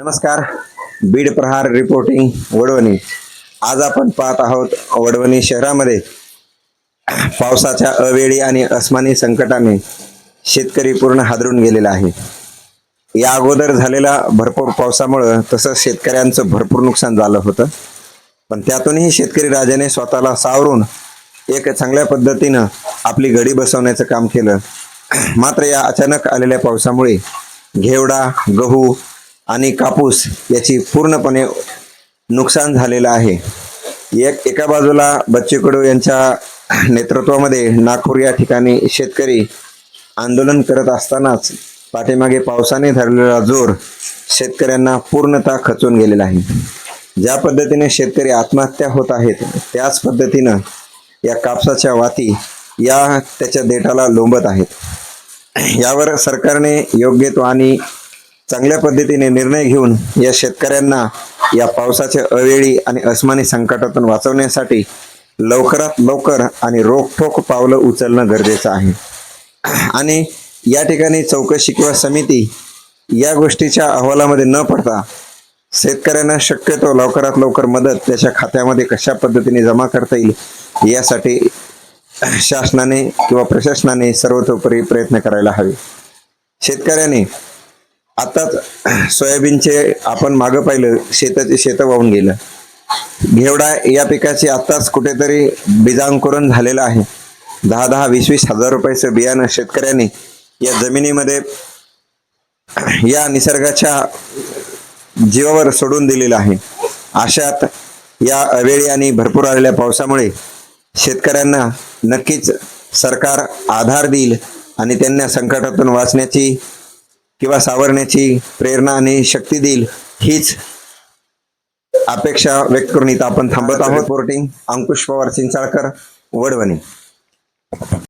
नमस्कार. बीड प्रहार रिपोर्टिंग वडवणी. आज आपण पाहत आहोत वडवणी शहरामध्ये पावसाच्या अवेळी आणि अस्मानी संकटाने शेतकरी पूर्ण हादरून गेलेला आहे. या अगोदर झालेल्या भरपूर पावसामुळं तसं शेतकऱ्यांचं भरपूर नुकसान झालं होतं. पण त्यातूनही शेतकरी राजाने स्वतःला सावरून एक चांगल्या पद्धतीनं आपली घडी बसवण्याचं काम केलं. मात्र या अचानक आलेल्या पावसामुळे घेवडा गहू आणि कापूस याची पूर्णपणे नुकसान झालेलं आहे. एक एका बाजूला बच्चे कडू यांच्या नेतृत्वामध्ये नागपूर या ठिकाणी शेतकरी आंदोलन करत असतानाच पाठीमागे पावसाने धरलेला जोर शेतकऱ्यांना पूर्णतः खचून गेलेला आहे. ज्या पद्धतीने शेतकरी आत्महत्या होत आहेत त्याच पद्धतीनं या कापसाच्या वाती या त्याच्या देठाला लोंबत आहेत. यावर सरकारने योग्य तो आणि चांगल्या पद्धतीने निर्णय घेऊन या शेतकऱ्यांना या पावसाच्या अवेळी आणि अस्मानी संकटातून वाचवण्यासाठी लवकरात लवकर आणि रोखठोक पावलं उचलणं गरजेचं आहे. आणि या ठिकाणी चौकशी किंवा समिती या गोष्टीच्या अहवालामध्ये न पडता शेतकऱ्यांना शक्यतो लवकरात लवकर मदत त्याच्या खात्यामध्ये कशा पद्धतीने जमा करता येईल यासाठी शासनाने किंवा प्रशासनाने सर्वतोपरी प्रयत्न करायला हवे. शेतकऱ्याने आताच सोयाबीनचे आपण मागं पाहिलं शेताचे शेतं वाहून गेलं. घेवडा या पिकाचे आत्ताच कुठेतरी बीजांकुरण झालेलं आहे. दहा दहा वीस वीस हजार रुपयाचं बियाणं शेतकऱ्यांनी या जमिनीमध्ये या निसर्गाच्या जीवावर सोडून दिलेलं आहे. अशात या अवेळी आणि भरपूर आलेल्या पावसामुळे शेतकऱ्यांना नक्कीच सरकार आधार देईल आणि त्यांना संकटातून वाचण्याची किंवा सावरण्याची प्रेरणा आणि शक्ती देईल हीच अपेक्षा व्यक्त करून इथं आपण थांबत आहोत. रिपोर्टिंग अंकुश पवार चिंचाळकर वडवणी.